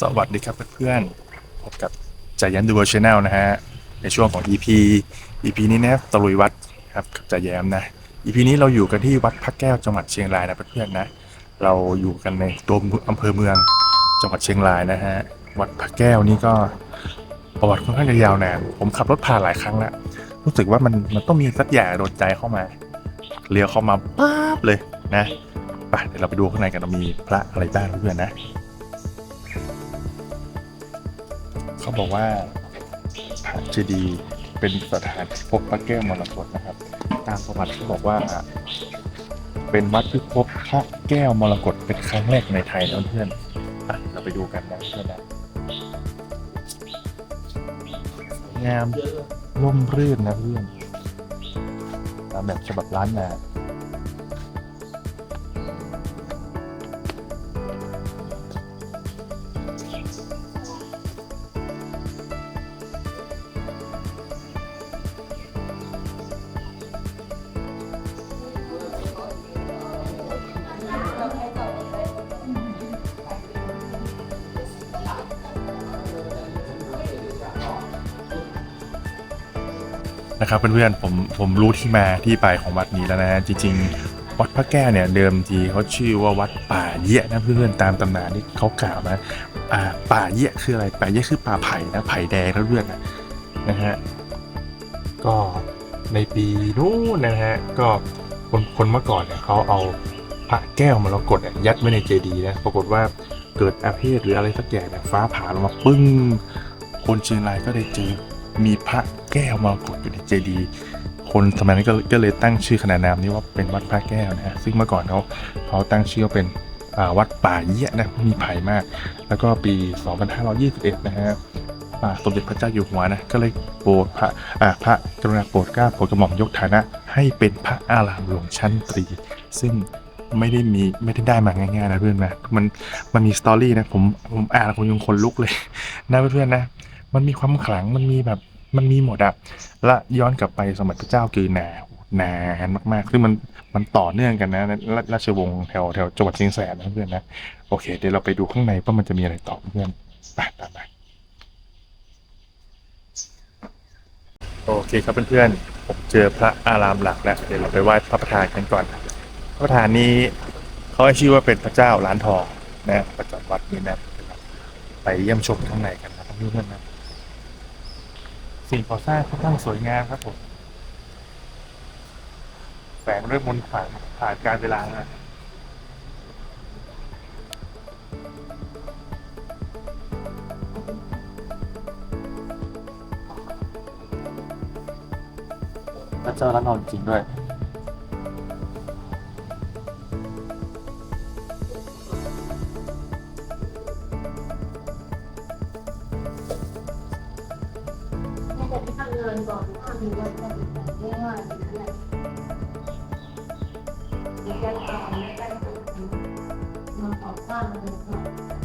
สวัสดีครับเพื่อนๆพบกับจายันดูเวอร์ชแนลนะฮะ ในช่วงของ EP EP นี้นะตะลุยวัดครับกับจาแยมนะ EP นี้เราอยู่กันที่วัดพระแก้วจังหวัดเชียงรายนะเพื่อนๆนะ เราอยู่กันในตัวอำเภอเมืองจังหวัดเชียงรายนะฮะ วัดพระแก้วนี่ก็ประวัติค่อนข้างจะยาวนาน ผมขับรถผ่านหลายครั้งแล้ว รู้สึกว่ามันมันต้องมีสักอย่างโดนใจเข้ามา เลี้ยวเข้ามาป๊าบเลยนะ ไปเดี๋ยวเราไปดูข้างในกันว่ามีพระอะไรบ้างเพื่อนๆนะ เขาบอกว่าพระเจดีย์เป็นสถานที่พบพระแก้วมรกตนะครับ ตามประวัติเขาบอกว่า เป็นวัดที่พบพระแก้วมรกตเป็นครั้งแรกในไทยนะเพื่อนอะเราไปดูกันนะเพื่อนนะงามร่มรื่นนะเพื่อนตามแบบฉบับล้านนา นะครับเพื่อนๆผมผมรู้ที่มาที่ไปของวัดนี้แล้วนะจริง ๆ วัดพระแก้วเนี่ยเดิมทีเขาชื่อว่าวัดป่าเยี่ยนะเพื่อนๆตามตำนานที่เขากล่าวนะอ่าป่าเยี่ยคืออะไรป่าเยี่ยคือป่าไผ่นะไผ่แดงนะเพื่อนนะนะฮะก็ในปีนู้นนะฮะก็คนคนเมื่อก่อนเนี่ยเขาเอาพระแก้วมรกตเนี่ยยัดไว้ในเจดีย์นะปรากฏว่าเกิดอาเพศหรืออะไรสักอย่างเนี่ยฟ้าผ่าลงมาปึ้ง คนเชียงรายก็ได้เจอ มีพระแก้วมรกตอยู่ในเจดีย์คนสมัยนั้นก็ก็เลยตั้งชื่อขนานนามนี้ว่าเป็นวัดพระแก้วนะฮะซึ่งเมื่อก่อนเขาเขาตั้งชื่อว่าเป็นวัดป่าเยี่ยนะมีไผ่มาก แล้วก็ปี 2521 นะฮะอ่าสมเด็จพระเจ้าอยู่หัวนะก็เลยโปรดพระอ่าพระกรุณาโปรดเกล้าโปรดกระหม่อมยกฐานะ ให้เป็นพระอารามหลวงชั้นตรี ซึ่งไม่ได้มีไม่ได้ได้มาง่ายๆนะเพื่อนนะมันมันมีสตอรี่นะผมผมอ่านแล้วผมยังคนลุกเลยนะเพื่อนๆนะ มันมีความขลังมันมีแบบมันมีหมดอะและย้อนกลับไปสมัยพระเจ้ากือนานานมากๆซึ่งมันมันต่อเนื่องกันนะราราชวงศ์แถวแถวจังหวัดเชียงแสนนะเพื่อนนะโอเค เดี๋ยวเราไปดูข้างในว่ามันจะมีอะไรต่อเพื่อนไปตามไปโอเคครับเพื่อนๆผมเจอพระอารามหลักแล้วเดี๋ยวเราไปไหว้พระประธานกันก่อน พระประธานนี้เขาให้ชื่อว่าเป็นพระเจ้าล้านทองนะประจำวัดนี้นะไปเยี่ยมชมข้างในกันนะเพื่อนๆนะ สิ่งก่อสร้างค่อนข้างสวยงามครับผมแฝงด้วยมนต์ขลังผ่านการเวลานะพระเจ้าล้านอนจริงด้วย ที่ทำงานก่อนทำงานก่อนไม่ว่าอย่างนั้นแหละมีการทำมีการทำมาต่อสร้างเลยค่ะอง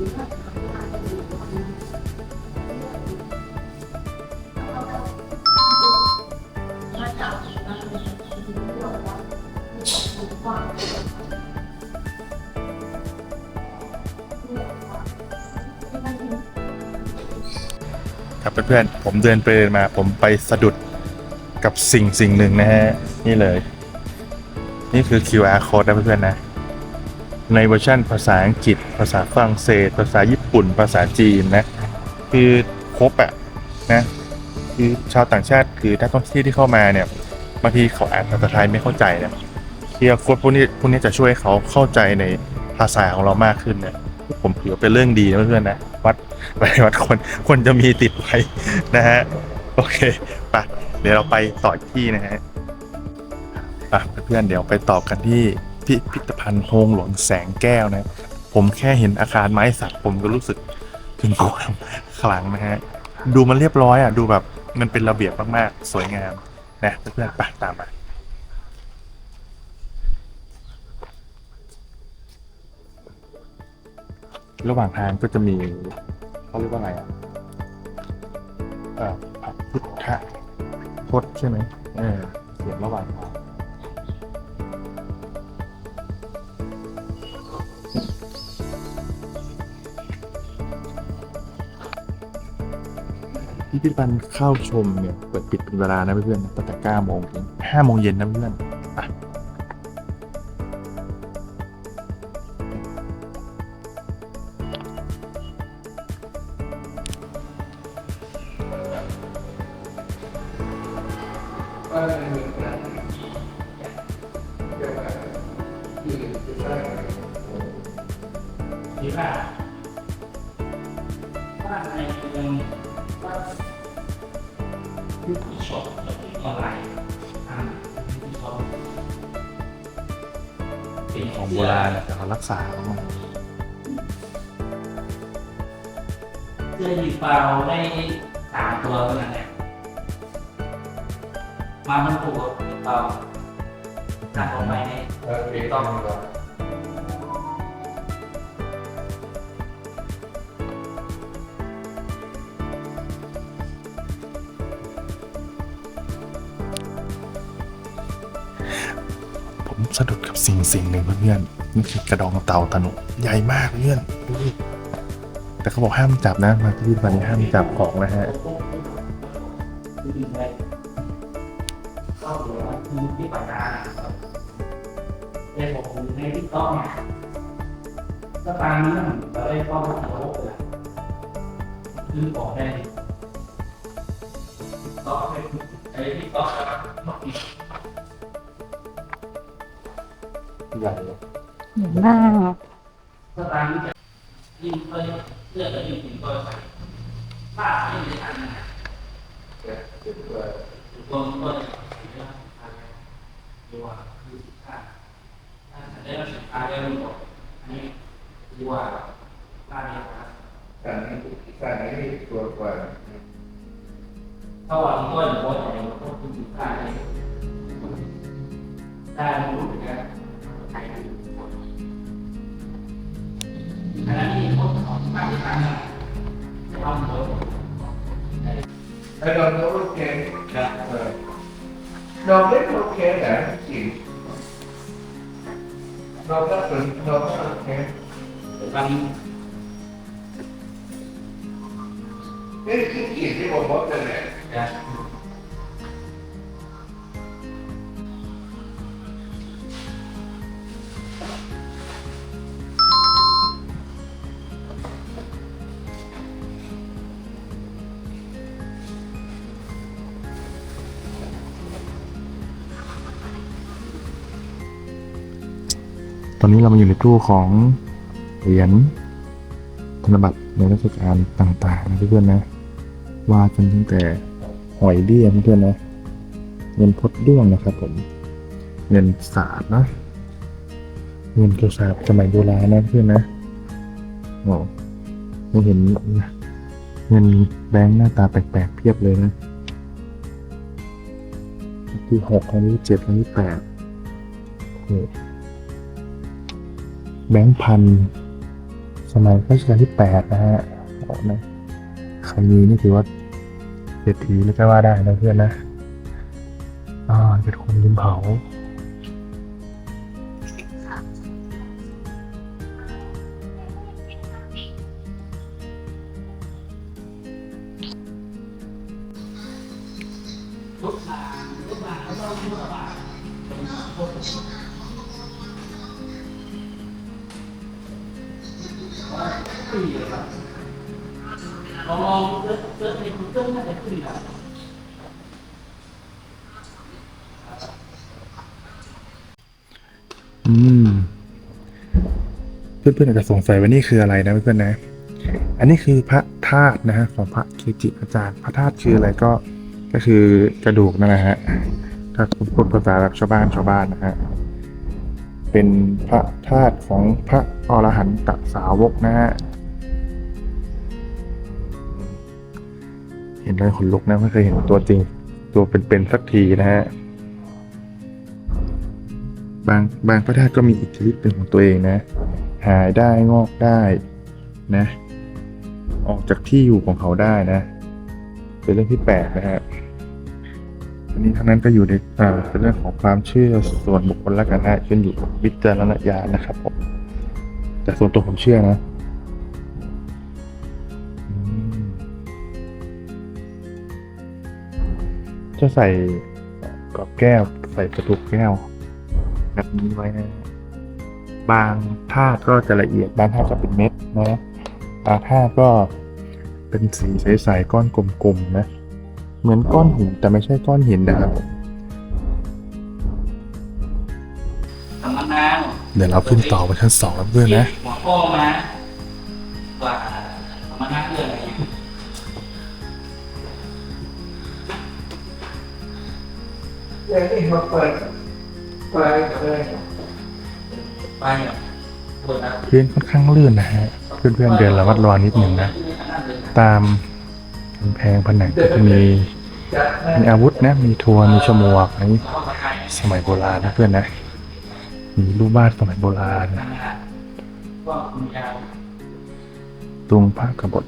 ครับเพื่อนๆผมเดินไปเดินมาผมไปสะดุดกับสิ่งสิ่งหนึ่งนะฮะ นี่เลย นี่คือ QR code นะเพื่อนๆนะ ในเวอร์ชันภาษาอังกฤษ ภาษาฝรั่งเศส ภาษาญี่ปุ่น ภาษาจีนนะคือครบอะนะคือชาวต่างชาติคือนักท่องเที่ยวที่เข้ามาเนี่ยบางทีเขาอ่านภาษาไทยไม่เข้าใจเนี่ยเคียร์โค้ดพวกนี้พวกนี้จะช่วยเขาเข้าใจในภาษาของเรามากขึ้นเนี่ยผมถือว่าเป็นเรื่องดีนะเพื่อนๆนะวัดไปวัดคนคนจะมีติดไว้นะฮะโอเคไปเดี๋ยวเราไปต่อที่นะฮะอะเพื่อนๆเดี๋ยวไปต่อกันที่ พิพิธภัณฑ์โฮงหลวงแสงแก้วนะ ผมแค่เห็นอาคารไม้สักผมก็รู้สึกถึงความขลังนะฮะ ดูมันเรียบร้อยอะ ดูแบบมันเป็นระเบียบมากๆ สวยงามนะเพื่อนๆไปตามมาระหว่างทางก็จะมีเขาเรียกว่าไงอะพระพุทธพจน์ใช่ไหมเออเสียงระหว่างทาง พิพิธภัณฑ์เข้าชมเนี่ยเปิดปิดเป็นเวลานะเพื่อนๆตั้งแต่9โมงถึง5โมงเย็นนะเพื่อนไปหรือว่าว่าในเมืองว่า ผู้ชมออนไลน์อ่านผู้ชมเป็นของโบราณแต่เขารักษาเขามาเสื้อยืดเปล่าได้สามตัวเท่านั้นแหละมามันปลูกเปล่าตัดออกไปในต้องผม สะดุดกับสิ่งสิ่งหนึ่งเพื่อนๆนี่คือกระดองเต่าตะหนุใหญ่มากเพื่อนแต่เขาบอกห้ามจับนะมาที่พิพิธภัณฑ์นี้ห้ามจับของนะฮะเข้าสู่คือที่ปัญญาในผมในที่ต้องเนี่ยก็ตามนี้เราได้ข้อมูลโลกเลยคือบอกได้ต่อไปไอ้ที่ต้อง ใหญ่เลยใหญ่มากก็ตามนี้จะยิ่งเพิ่มเลือดและยิ่งถึงก็ใส่ผ้าไม่ได้ทันนะรวมก็จะเรื่องการดีว่าคือถ้าถ้าได้รับสินค้าได้รู้อันนี้ดีว่าผ้าเนี่ยนะการนี้การนี้ตัวกว่าถ้าว่าที่ต้นโพสต์อะไรก็คือได้ได้รู้ ไอ้ดอกโอเคครับเออดอกเล็กโอเค ตอนนี้เรามาอยู่ในตู้ของเหรียญธนบัตรในราชการต่างๆนะเพื่อนๆนะวาดกันตั้งแต่หอยเบี้ยเพื่อนๆนะเงินพดด้วงนะครับผมเงินสาดนะเงินกระสาบสมัยโบราณนะเพื่อนนะโอ้ไม่เห็นเงินแบงค์หน้าตาแปลกๆเพียบเลยนะที่หกอันที่เจ็ดอันที่แปดนี่ แบงค์พันสมัยรัชกาลที่แปดนะฮะบอกนะใครมีนี่ถือว่าเศรษฐีเลยก็ว่าได้นะเพื่อนนะอ่าเป็นคนยิมเผา อืม เพื่อนๆอาจจะสงสัยว่านี่คืออะไรนะเพื่อนๆนะ อันนี้คือพระธาตุนะฮะของพระเกจิอาจารย์ พระธาตุคืออะไรก็ ก็คือกระดูกนั่นแหละฮะ ถ้าพูดภาษาแบบชาวบ้านชาวบ้านนะฮะ เป็นพระธาตุของพระอรหันตสาวกนะฮะ เห็นแล้วขนลุกนะไม่เคยเห็นตัวจริง ตัวเป็นๆสักทีนะฮะ บางบางพระธาตุก็มีอิทธิฤทธิ์เป็นของตัวเองนะ หายได้งอกได้นะ ออกจากที่อยู่ของเขาได้นะ เป็นเรื่องที่แปลกนะฮะอันนี้ทั้งนั้นก็อยู่ในอ่าเป็นเรื่องของความเชื่อส่วนบุคคลละกันนะขึ้นอยู่กับวิจารณญาณนะครับผมแต่ส่วนตัวผมเชื่อนะจะใส่กรอบแก้ว ใส่ประตูแก้ว แบบนี้ไว้นะบางธาตุก็จะละเอียดบางธาตุจะเป็นเม็ดนะบางธาตุก็เป็นสีใสๆก้อนกลมๆนะ เหมือนก้อนหินแต่ไม่ใช่ก้อนหินนะครับสำนักงานเดี๋ยวเราขึ้นต่อไปชั้นสองแล้วเพื่อนนะหัวข้อมาว่าสำนักงานเรื่องอะไรอย่างเงี้ยเรื่องนี้มาเปิด เปิดเลยไปเนี่ยเปิดนะพื้นค่อนข้างลื่นนะฮะ เพื่อนๆเดินระมัดระวังนิดหนึ่งนะ ตามกำแพงผนังก็จะมีมีอาวุธนะ มีทวนมีฉมวกอันนี้สมัยโบราณนะเพื่อนนะ มีรูปบ้านสมัยโบราณก็มียาวตรงพระกบฏ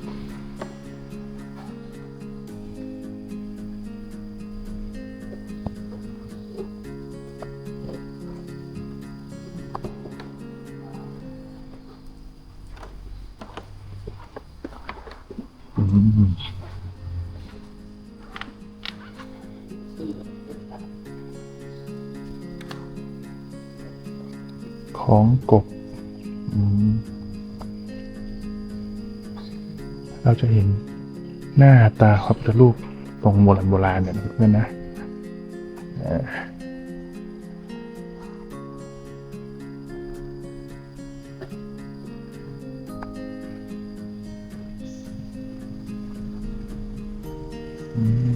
ของกบ เราจะเห็นหน้าตาพระพุทธรูปตรงโบราณโบราณเนี่ยนะเพื่อนนะอืม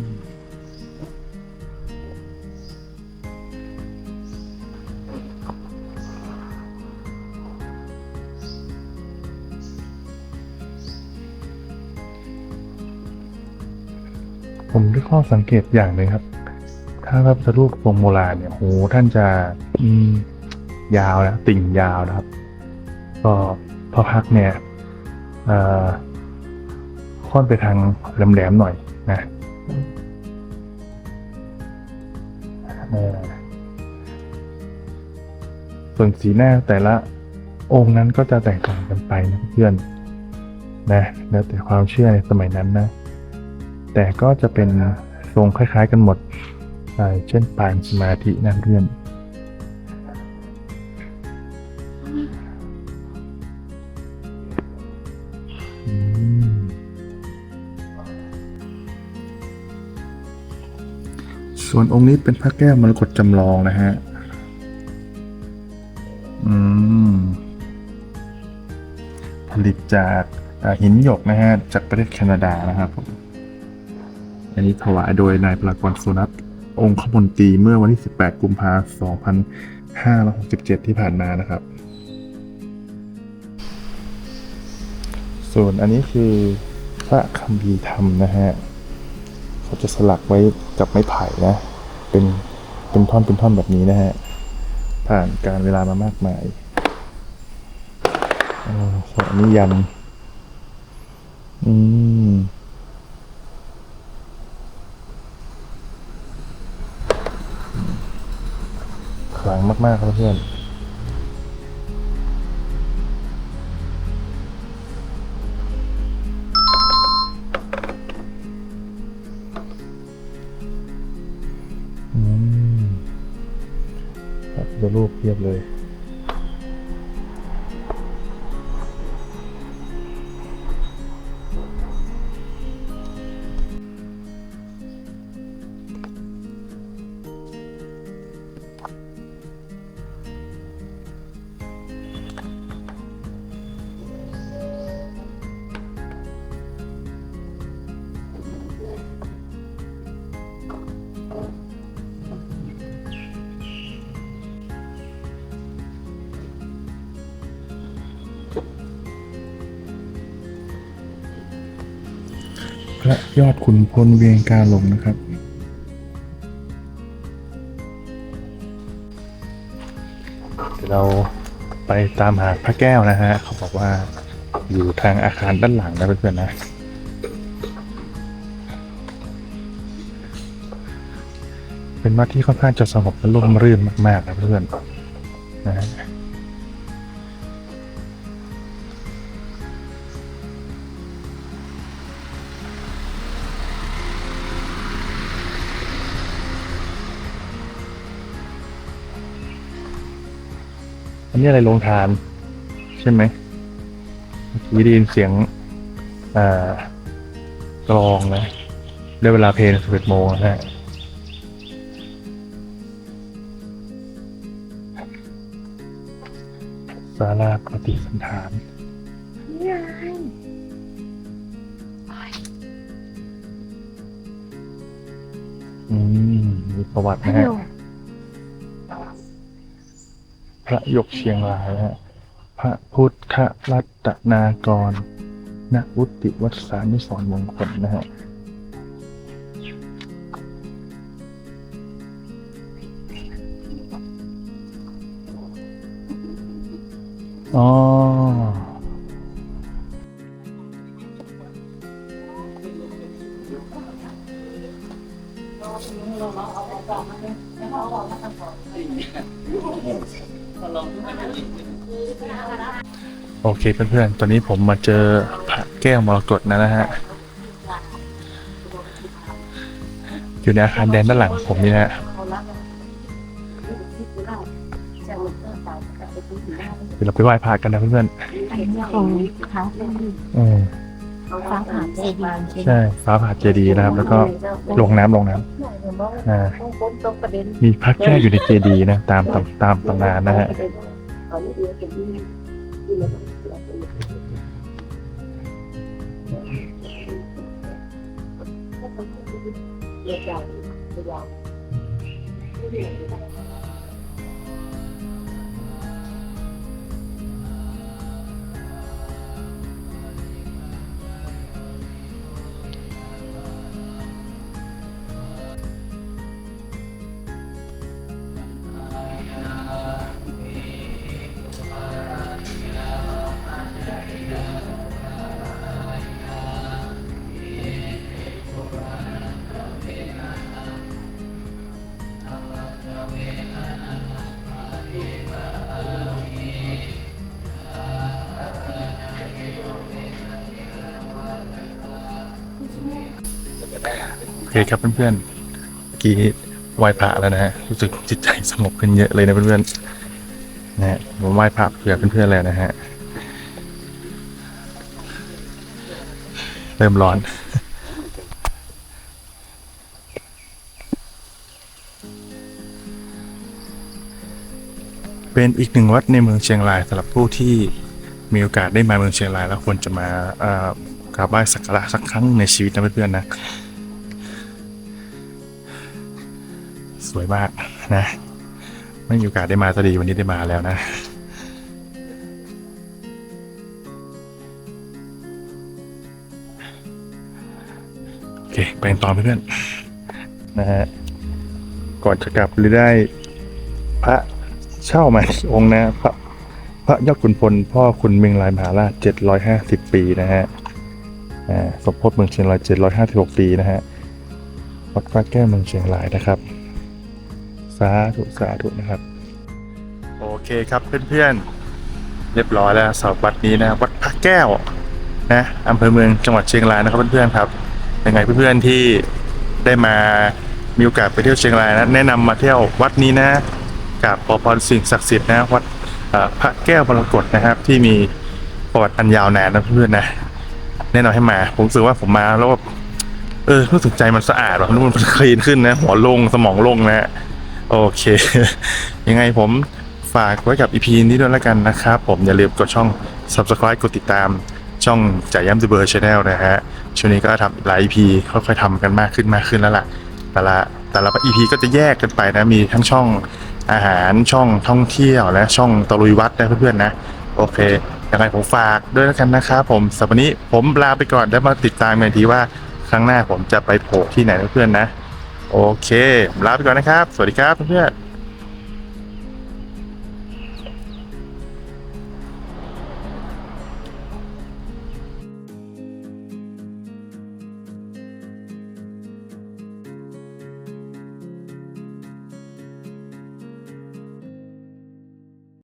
ข้อสังเกตอย่างหนึ่งครับ ถ้าพระพุทธรูปทรงโบราณเนี่ยโหท่านจะอืมยาวนะติ่งยาวนะครับ ก็พอพักเนี่ยอค่อนไปทางแหลมๆหน่อยนะส่วนสีหน้าแต่ละองค์นั้นก็จะแตกต่างกันไปนะเพื่อนนะแล้วแต่ความเชื่อในสมัยนั้นนะ แต่ก็จะเป็นทรงคล้ายๆกันหมด เช่นปางสมาธินะเพื่อนส่วนองค์นี้เป็นพระแก้วมรกตจำลองนะฮะ อืม ผลิตจากหินหยกนะฮะ จากประเทศแคนาดานะครับผม อันนี้ถวายโดยนายปรากรสุนัตองคมนตรีเมื่อวันที่ 18 กุมภาพันธ์ 2567 ที่ผ่านมานะครับ ส่วนอันนี้คือพระคัมภีร์ธรรมนะฮะ เขาจะสลักไว้กับไม้ไผ่นะ เป็นเป็นท่อนเป็นท่อนแบบนี้นะฮะ ผ่านการเวลามามากมายอ่าส่วนนี้ยัน อืม ลังมากๆครับเพื่อนอืมครับจะรูปเทียบเลย พระยอดขุนพลเวียงกาหลงนะครับเดี๋ยวเราไปตามหาพระแก้วนะฮะ เขาบอกว่าอยู่ทางอาคารด้านหลังนะเพื่อนๆนะเป็นวัดที่ค่อนข้างจะสงบและร่มรื่นมากๆนะเพื่อนนะฮะ อันนี้อะไรโรงทาน ใช่ไหมเมื่อกี้ได้ยินเสียงเอ่อกลองนะได้เวลาเพลงสิบเอ็ดโมงนะฮะศาลาปฏิสันฐานนี่ไงอืมมีประวัติฮันะลฮะ พระยกเชียงรายนะฮะพระพุทธรัตนากรณวุติวัดสานุสรมงคลนะฮะอ๋อ โอเคเพื่อนๆ ตอนนี้ผมมาเจอพระแก้วมรกตนะนะฮะ อยู่ในอาคารแดนด้านหลังผมนี่นะฮะเดี๋ยวเราไปไหว้พระกันนะเพื่อนของเขาๆอืมฟ้าผ่าเจดีย์ใช่ ฟ้าผ่าเจดีย์นะครับ แล้วก็ลงน้ำลงน้ำ อ่า ต้นตกประเด็นมีพระแก้วอยู่ในเจดีย์นะตามตามตามตำนานนะฮะโอเคครับเพื่อนๆเมื่อกี้ไหว้พระแล้วนะฮะรู้สึกจิตใจสงบขึ้นเยอะเลยนะเพื่อนๆนะฮะผมไหว้พระเผื่อเพื่อนๆแล้วนะฮะเริ่มร้อนเป็นอีกหนึ่งวัดในเมืองเชียงรายสำหรับผู้ที่มีโอกาสได้มาเมืองเชียงรายแล้วควรจะมากราบไหว้สักการะสักครั้งในชีวิตนะเพื่อนๆนะ วยมากนะ ไม่มีโอกาสได้มาสักดีวันนี้ได้มาแล้วนะโอเคไปต่อเพื่อนๆนะฮะก่อนจะกลับหรือได้พระเช่ามาอีกองค์นะพระพระยอดขุนพลพ่อคุณเมืองลายมหาราชเจ็ดร้อยห้าสิบปีนะฮะอ่าสมโพธิเมืองเชียงรายเจ็ดร้อยห้าสิบหกปีนะฮะวัดพระแก้วเมืองเชียงรายนะครับ สาธุสาธุนะครับ โอเคครับเพื่อนๆ เรียบร้อยแล้วสำหรับวัดนี้นะวัดพระแก้วนะอำเภอเมืองจังหวัดเชียงรายนะครับเพื่อนๆครับยังไงเพื่อนๆที่ได้มามีโอกาสไปเที่ยวเชียงรายนะแนะนำมาเที่ยววัดนี้นะกับขอพรสิ่งศักดิ์สิทธิ์นะวัดพระแก้วมรกตนะครับที่มีประวัติอันยาวนานนะเพื่อนๆนะแน่นอนให้มา ผมรู้สึกว่าผมมาแล้วเออรู้สึกใจมันสะอาดแบบมันคลีนขึ้นนะ หัวโลงสมองโลงนะ โอเค ยังไงผมฝากไว้กับ EP นี้ด้วยแล้วกันนะครับผมอย่าลืมกดช่อง Subscribe กดติดตามช่องจ่ายย้ำดูเบอร์ชาแนลนะฮะ ช่วงนี้ก็ทำหลาย EP ค่อยๆทำกันมากขึ้นมากขึ้นแล้วล่ะ แต่ละแต่ละ EP ก็จะแยกกันไปนะ มีทั้งช่องอาหารช่องท่องเที่ยวและช่องตะลุยวัดนะเพื่อนๆนะ โอเคยังไงผมฝากด้วยแล้วกันนะครับผมสำหรับวันนี้ผมลาไปก่อนแล้วมาติดตามกันทีว่าครั้งหน้าผมจะไปโผล่ที่ไหนเพื่อนๆนะ โอเค ลาไปก่อนนะครับ สวัสดีครับเพื่อน